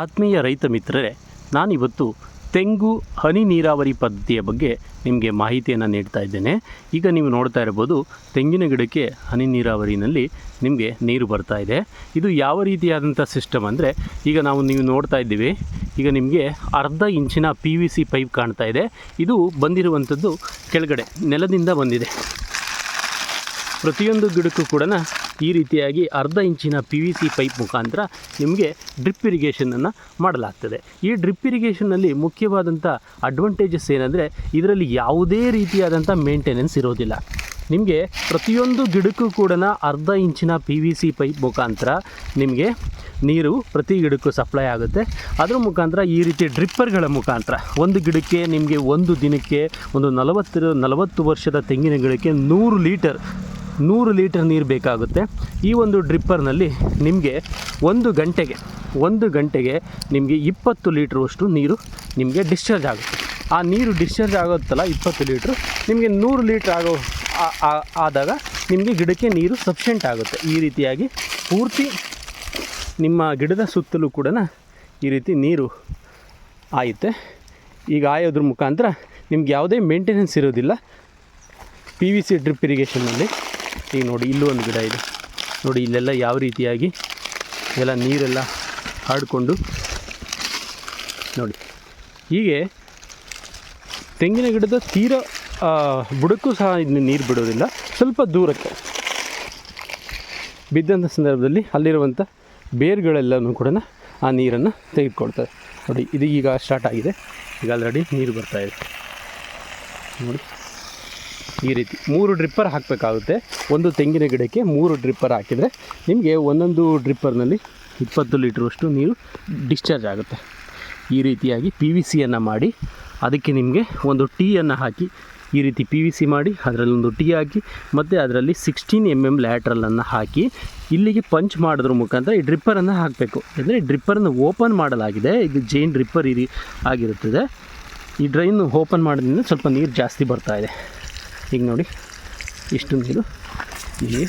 ಆತ್ಮೀಯ ರೈತ ಮಿತ್ರರೇ, ನಾನಿವತ್ತು ತೆಂಗು, ಹನಿ ನೀರಾವರಿ ಪದ್ಧತಿಯ ಬಗ್ಗೆ ನಿಮಗೆ ಮಾಹಿತಿಯನ್ನು ನೀಡ್ತಾ ಇದ್ದೇನೆ. ಈಗ ನೀವು ನೋಡ್ತಾ ಇರ್ಬೋದು, ತೆಂಗಿನ ಗಿಡಕ್ಕೆ ಹನಿ ನೀರಾವರಿನಲ್ಲಿ ನಿಮಗೆ ನೀರು ಬರ್ತಾ ಇದೆ. ಇದು ಯಾವ ರೀತಿಯಾದಂಥ ಸಿಸ್ಟಮ್ ಅಂದರೆ, ಈಗ ನಾವು ನೀವು ನೋಡ್ತಾ ಇದ್ದೀವಿ, ಈಗ ನಿಮಗೆ ಅರ್ಧ ಇಂಚಿನ ಪಿ ವಿ ಸಿ ಪೈಪ್ ಕಾಣ್ತಾ ಇದೆ. ಇದು ಬಂದಿರುವಂಥದ್ದು ಕೆಳಗಡೆ, ನೆಲದಿಂದ ಬಂದಿದೆ. ಪ್ರತಿಯೊಂದು ಗಿಡಕ್ಕೂ ಕೂಡ ಈ ರೀತಿಯಾಗಿ ಅರ್ಧ ಇಂಚಿನ ಪಿ ವಿ ಸಿ ಪೈಪ್ ಮುಖಾಂತರ ನಿಮಗೆ ಡ್ರಿಪ್ ಇರಿಗೇಷನನ್ನು ಮಾಡಲಾಗ್ತದೆ. ಈ ಡ್ರಿಪ್ ಇರಿಗೇಷನ್ನಲ್ಲಿ ಮುಖ್ಯವಾದಂಥ ಅಡ್ವಾಂಟೇಜಸ್ ಏನಂದರೆ ಇದರಲ್ಲಿ ಯಾವುದೇ ರೀತಿಯಾದಂಥ ಮೇಂಟೆನೆನ್ಸ್ ಇರೋದಿಲ್ಲ. ನಿಮಗೆ ಪ್ರತಿಯೊಂದು ಗಿಡಕ್ಕೂ ಕೂಡ ಅರ್ಧ ಇಂಚಿನ ಪಿ ವಿ ಸಿ ಪೈಪ್ ಮುಖಾಂತರ ನಿಮಗೆ ನೀರು ಪ್ರತಿ ಗಿಡಕ್ಕೂ ಸಪ್ಲೈ ಆಗುತ್ತೆ. ಅದರ ಮುಖಾಂತರ ಈ ರೀತಿ ಡ್ರಿಪ್ಪರ್ಗಳ ಮುಖಾಂತರ ಒಂದು ಗಿಡಕ್ಕೆ ನಿಮಗೆ ಒಂದು ದಿನಕ್ಕೆ ಒಂದು ನಲವತ್ತು ನಲವತ್ತು ವರ್ಷದ ತೆಂಗಿನ ಗಿಡಕ್ಕೆ ನೂರು ಲೀಟರ್ ನೂರು ಲೀಟರ್ ನೀರು ಬೇಕಾಗುತ್ತೆ. ಈ ಒಂದು ಡ್ರಿಪ್ಪರ್ನಲ್ಲಿ ನಿಮಗೆ ಒಂದು ಗಂಟೆಗೆ ಒಂದು ಗಂಟೆಗೆ ನಿಮಗೆ ಇಪ್ಪತ್ತು ಲೀಟ್ರಷ್ಟು ನೀರು ನಿಮಗೆ ಡಿಸ್ಚಾರ್ಜ್ ಆಗುತ್ತೆ. ಆ ನೀರು ಡಿಸ್ಚಾರ್ಜ್ ಆಗುತ್ತಲ್ಲ, ಇಪ್ಪತ್ತು ಲೀಟ್ರು, ನಿಮಗೆ ನೂರು ಲೀಟ್ರ್ ಆಗೋ ಆದಾಗ ನಿಮಗೆ ಗಿಡಕ್ಕೆ ನೀರು ಸಫಿಷಿಯೆಂಟ್ ಆಗುತ್ತೆ. ಈ ರೀತಿಯಾಗಿ ಪೂರ್ತಿ ನಿಮ್ಮ ಗಿಡದ ಸುತ್ತಲೂ ಕೂಡ ಈ ರೀತಿ ನೀರು ಆಯುತ್ತೆ. ಈಗ ಆಯೋದ್ರ ಮುಖಾಂತರ ನಿಮ್ಗೆ ಯಾವುದೇ ಮೇಂಟೆನೆನ್ಸ್ ಇರೋದಿಲ್ಲ. ಪಿ ವಿ ಸಿ ಡ್ರಿಪ್ ಇರಿಗೇಷನ್ನಲ್ಲಿ ಈಗ ನೋಡಿ, ಇಲ್ಲೂ ಒಂದು ಗಿಡ ಇದೆ. ನೋಡಿ, ಇಲ್ಲೆಲ್ಲ ಯಾವ ರೀತಿಯಾಗಿ ಎಲ್ಲ ನೀರೆಲ್ಲ ಹಾಡಿಕೊಂಡು ನೋಡಿ. ಹೀಗೆ ತೆಂಗಿನ ಗಿಡದ ತೀರ ಬುಡಕ್ಕೂ ಸಹ ಇದನ್ನ ನೀರು ಬಿಡೋದಿಲ್ಲ. ಸ್ವಲ್ಪ ದೂರಕ್ಕೆ ಬಿದ್ದಂಥ ಸಂದರ್ಭದಲ್ಲಿ ಅಲ್ಲಿರುವಂಥ ಬೇರುಗಳೆಲ್ಲನೂ ಕೂಡ ಆ ನೀರನ್ನು ತೆಗೆದುಕೊಳ್ತದೆ. ನೋಡಿ, ಇದು ಈಗ ಸ್ಟಾರ್ಟ್ ಆಗಿದೆ. ಈಗ ಆಲ್ರೆಡಿ ನೀರು ಬರ್ತಾ ಇದೆ. ನೋಡಿ. ಈ ರೀತಿ ಮೂರು ಡ್ರಿಪ್ಪರ್ ಹಾಕಬೇಕಾಗುತ್ತೆ. ಒಂದು ತೆಂಗಿನ ಗಿಡಕ್ಕೆ ಮೂರು ಡ್ರಿಪ್ಪರ್ ಹಾಕಿದರೆ ನಿಮಗೆ ಒಂದೊಂದು ಡ್ರಿಪ್ಪರ್ನಲ್ಲಿ ಇಪ್ಪತ್ತು ಲೀಟ್ರಷ್ಟು ನೀರು ಡಿಸ್ಚಾರ್ಜ್ ಆಗುತ್ತೆ. ಈ ರೀತಿಯಾಗಿ ಪಿ ವಿ ಸಿಯನ್ನು ಮಾಡಿ ಅದಕ್ಕೆ ನಿಮಗೆ ಒಂದು ಟೀಯನ್ನು ಹಾಕಿ ಈ ರೀತಿ ಪಿ ವಿ ಸಿ ಮಾಡಿ, ಅದರಲ್ಲಿ ಒಂದು ಟೀ ಹಾಕಿ, ಮತ್ತು ಅದರಲ್ಲಿ ಸಿಕ್ಸ್ಟೀನ್ ಎಂ ಎಂ ಲ್ಯಾಟ್ರಲನ್ನು ಹಾಕಿ ಇಲ್ಲಿಗೆ ಪಂಚ್ ಮಾಡೋದ್ರ ಮುಖಾಂತರ ಈ ಡ್ರಿಪ್ಪರನ್ನು ಹಾಕಬೇಕು. ಅಂದರೆ ಡ್ರಿಪ್ಪರನ್ನು ಓಪನ್ ಮಾಡಲಾಗಿದೆ. ಇದು ಜೈನ್ ಡ್ರಿಪ್ಪರ್ ಇರಿ ಆಗಿರುತ್ತದೆ. ಈ ಡ್ರೈನ್ ಓಪನ್ ಮಾಡೋದ್ರಿಂದ ಸ್ವಲ್ಪ ನೀರು ಜಾಸ್ತಿ ಬರ್ತಾ ಇದೆ. ಈಗ ನೋಡಿ ಇಷ್ಟು ನೀರು ಇಲ್ಲಿ.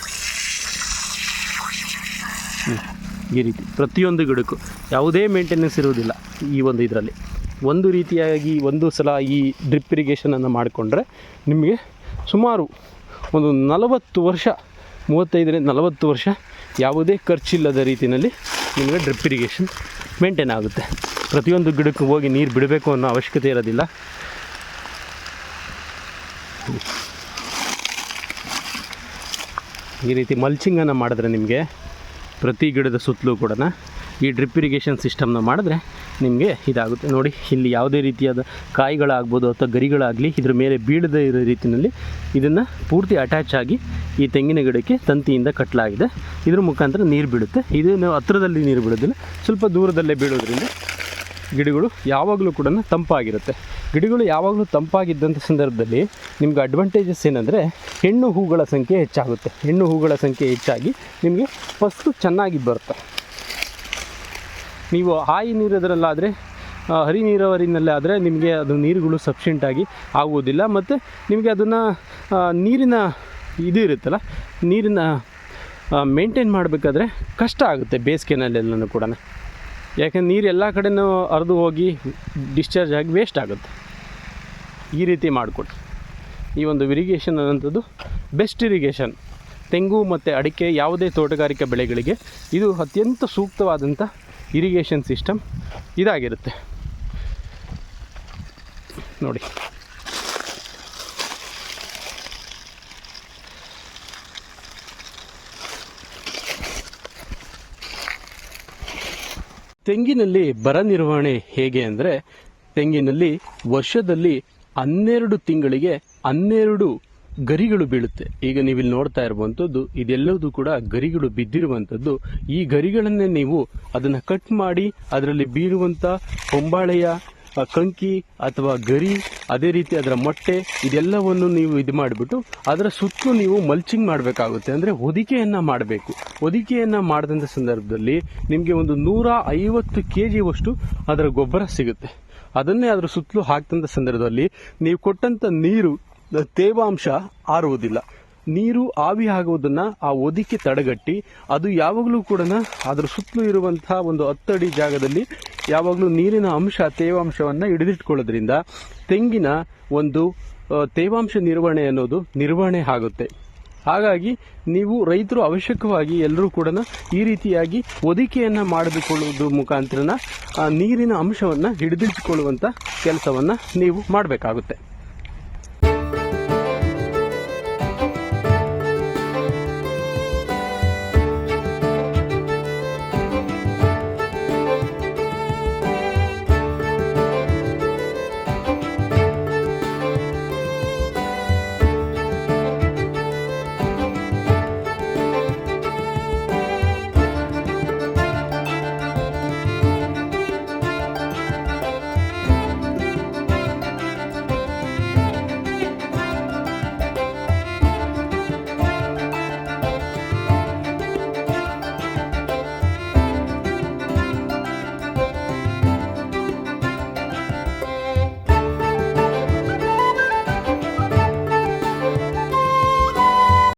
ಈ ರೀತಿ ಪ್ರತಿಯೊಂದು ಗಿಡಕ್ಕೂ ಯಾವುದೇ ಮೇಂಟೆನೆನ್ಸ್ ಇರುವುದಿಲ್ಲ ಈ ಒಂದು ಇದರಲ್ಲಿ. ಒಂದು ರೀತಿಯಾಗಿ ಒಂದು ಸಲ ಈ ಡ್ರಿಪ್ ಇರಿಗೇಷನನ್ನು ಮಾಡಿಕೊಂಡ್ರೆ ನಿಮಗೆ ಸುಮಾರು ಒಂದು ನಲವತ್ತು ವರ್ಷ, ಮೂವತ್ತೈದರಿಂದ ನಲವತ್ತು ವರ್ಷ ಯಾವುದೇ ಖರ್ಚಿಲ್ಲದ ರೀತಿಯಲ್ಲಿ ನಿಮಗೆ ಡ್ರಿಪ್ ಇರಿಗೇಷನ್ ಮೇಂಟೈನ್ ಆಗುತ್ತೆ. ಪ್ರತಿಯೊಂದು ಗಿಡಕ್ಕೂ ಹೋಗಿ ನೀರು ಬಿಡಬೇಕು ಅನ್ನೋ ಅವಶ್ಯಕತೆ ಇರೋದಿಲ್ಲ. ಈ ರೀತಿ ಮಲ್ಚಿಂಗನ್ನು ಮಾಡಿದ್ರೆ ನಿಮಗೆ ಪ್ರತಿ ಗಿಡದ ಸುತ್ತಲೂ ಕೂಡ ಈ ಡ್ರಿಪ್ ಇರಿಗೇಷನ್ ಸಿಸ್ಟಮ್ನ ಮಾಡಿದ್ರೆ ನಿಮಗೆ ಇದಾಗುತ್ತೆ. ನೋಡಿ, ಇಲ್ಲಿ ಯಾವುದೇ ರೀತಿಯಾದ ಕಾಯಿಗಳಾಗ್ಬೋದು ಅಥವಾ ಗರಿಗಳಾಗಲಿ, ಇದ್ರ ಮೇಲೆ ಬೀಳದೇ ಇರೋ ರೀತಿಯಲ್ಲಿ ಇದನ್ನು ಪೂರ್ತಿ ಅಟ್ಯಾಚ್ ಆಗಿ ಈ ತೆಂಗಿನ ಗಿಡಕ್ಕೆ ತಂತಿಯಿಂದ ಕಟ್ಟಲಾಗಿದೆ ಇದ್ರ ಮುಖಾಂತರ ನೀರು ಬೀಳುತ್ತೆ. ಇದನ್ನು ಹತ್ತಿರದಲ್ಲಿ ನೀರು ಬೀಳೋದಿಲ್ಲ. ಸ್ವಲ್ಪ ದೂರದಲ್ಲೇ ಬೀಳೋದ್ರಿಂದ ಗಿಡಗಳು ಯಾವಾಗಲೂ ಕೂಡ ತಂಪಾಗಿರುತ್ತೆ. ಗಿಡಗಳು ಯಾವಾಗಲೂ ತಂಪಾಗಿದ್ದಂಥ ಸಂದರ್ಭದಲ್ಲಿ ನಿಮ್ಗೆ ಅಡ್ವಾಂಟೇಜಸ್ ಏನಂದರೆ ಹೆಣ್ಣು ಹೂಗಳ ಸಂಖ್ಯೆ ಹೆಚ್ಚಾಗುತ್ತೆ. ಹೆಣ್ಣು ಹೂಗಳ ಸಂಖ್ಯೆ ಹೆಚ್ಚಾಗಿ ನಿಮಗೆ ಫಸ್ಟು ಚೆನ್ನಾಗಿ ಬರುತ್ತೆ. ನೀವು ಹಾಯಿ ನೀರದ್ರಲ್ಲಾದರೆ ಹರಿ ನೀರಾವರಿನಲ್ಲೇ ಆದರೆ ನಿಮಗೆ ಅದು ನೀರುಗಳು ಸಫಿಷಿಯೆಂಟಾಗಿ ಆಗುವುದಿಲ್ಲ. ಮತ್ತು ನಿಮಗೆ ಅದನ್ನು ನೀರಿನ ಇದು ಇರುತ್ತಲ್ಲ, ನೀರಿನ ಮೇಂಟೈನ್ ಮಾಡಬೇಕಾದ್ರೆ ಕಷ್ಟ ಆಗುತ್ತೆ ಬೇಸಿಗೆನಲ್ಲೆಲ್ಲನೂ ಕೂಡ ಯಾಕಂದ್ರೆ ನೀರು ಎಲ್ಲ ಕಡೆನೂ ಹರಿದು ಹೋಗಿ ಡಿಸ್ಚಾರ್ಜ್ ಆಗಿ ವೇಸ್ಟ್ ಆಗುತ್ತೆ. ಈ ರೀತಿ ಮಾಡಿಕೊಡಿ ಈ ಒಂದು ಇರಿಗೇಷನ್ ಅನ್ನೋಂಥದ್ದು ಬೆಸ್ಟ್ ಇರಿಗೇಷನ್ ತೆಂಗು ಮತ್ತು ಅಡಿಕೆ ಯಾವುದೇ ತೋಟಗಾರಿಕಾ ಬೆಳೆಗಳಿಗೆ ಇದು ಅತ್ಯಂತ ಸೂಕ್ತವಾದಂಥ ಇರಿಗೇಷನ್ ಸಿಸ್ಟಮ್ ಇದಾಗಿರುತ್ತೆ. ನೋಡಿ. ತೆಂಗಿನಲ್ಲಿ ಬರ ನಿರ್ವಹಣೆ ಹೇಗೆ ಅಂದರೆ, ತೆಂಗಿನಲ್ಲಿ ವರ್ಷದಲ್ಲಿ ಹನ್ನೆರಡು ತಿಂಗಳಿಗೆ ಹನ್ನೆರಡು ಗರಿಗಳು ಬೀಳುತ್ತೆ. ಈಗ ನೀವು ಇಲ್ಲಿ ನೋಡ್ತಾ ಇರುವಂಥದ್ದು ಇದೆಲ್ಲವೂ ಕೂಡ ಗರಿಗಳು ಬಿದ್ದಿರುವಂಥದ್ದು ಈ ಗರಿಗಳನ್ನೇ ನೀವು ಅದನ್ನು ಕಟ್ ಮಾಡಿ, ಅದರಲ್ಲಿ ಬೀರುವಂಥ ಹೊಂಬಾಳೆಯ ಕಂಕಿ ಅಥವಾ ಗರಿ, ಅದೇ ರೀತಿ ಅದರ ಮೊಟ್ಟೆ, ಇದೆಲ್ಲವನ್ನು ನೀವು ಇದು ಮಾಡಿಬಿಟ್ಟು ಅದರ ಸುತ್ತಲೂ ನೀವು ಮಲ್ಚಿಂಗ್ ಮಾಡಬೇಕಾಗುತ್ತೆ. ಅಂದರೆ ಹೊದಿಕೆಯನ್ನು ಮಾಡಬೇಕು. ಹೊದಿಕೆಯನ್ನು ಮಾಡಿದಂಥ ಸಂದರ್ಭದಲ್ಲಿ ನಿಮಗೆ ಒಂದು ನೂರ ಐವತ್ತು ಕೆ ಜಿವಷ್ಟು ಅದರ ಗೊಬ್ಬರ ಸಿಗುತ್ತೆ. ಅದನ್ನೇ ಅದರ ಸುತ್ತಲೂ ಹಾಕ್ತಂಥ ಸಂದರ್ಭದಲ್ಲಿ ನೀವು ಕೊಟ್ಟಂಥ ನೀರು, ತೇವಾಂಶ ಆರುವುದಿಲ್ಲ. ನೀರು ಆವಿ ಆಗುವುದನ್ನ ಆ ಒದಿಕೆ ತಡೆಗಟ್ಟಿ ಅದು ಯಾವಾಗಲೂ ಕೂಡ ಅದರ ಸುತ್ತಲೂ ಇರುವಂತಹ ಒಂದು ಹತ್ತಡಿ ಜಾಗದಲ್ಲಿ ಯಾವಾಗಲೂ ನೀರಿನ ಅಂಶ, ತೇವಾಂಶವನ್ನು ಹಿಡಿದಿಟ್ಕೊಳ್ಳೋದ್ರಿಂದ ತೆಂಗಿನ ಒಂದು ತೇವಾಂಶ ನಿರ್ವಹಣೆ ಅನ್ನೋದು ನಿರ್ವಹಣೆ ಆಗುತ್ತೆ. ಹಾಗಾಗಿ ನೀವು ರೈತರು ಅವಶ್ಯಕವಾಗಿ ಎಲ್ಲರೂ ಕೂಡ ಈ ರೀತಿಯಾಗಿ ಒದಿಕೆಯನ್ನು ಮಾಡಿಕೊಳ್ಳುವುದು ಮುಖಾಂತರ ನೀರಿನ ಅಂಶವನ್ನು ಹಿಡಿದಿಟ್ಟುಕೊಳ್ಳುವಂಥ ಕೆಲಸವನ್ನು ನೀವು ಮಾಡಬೇಕಾಗುತ್ತೆ.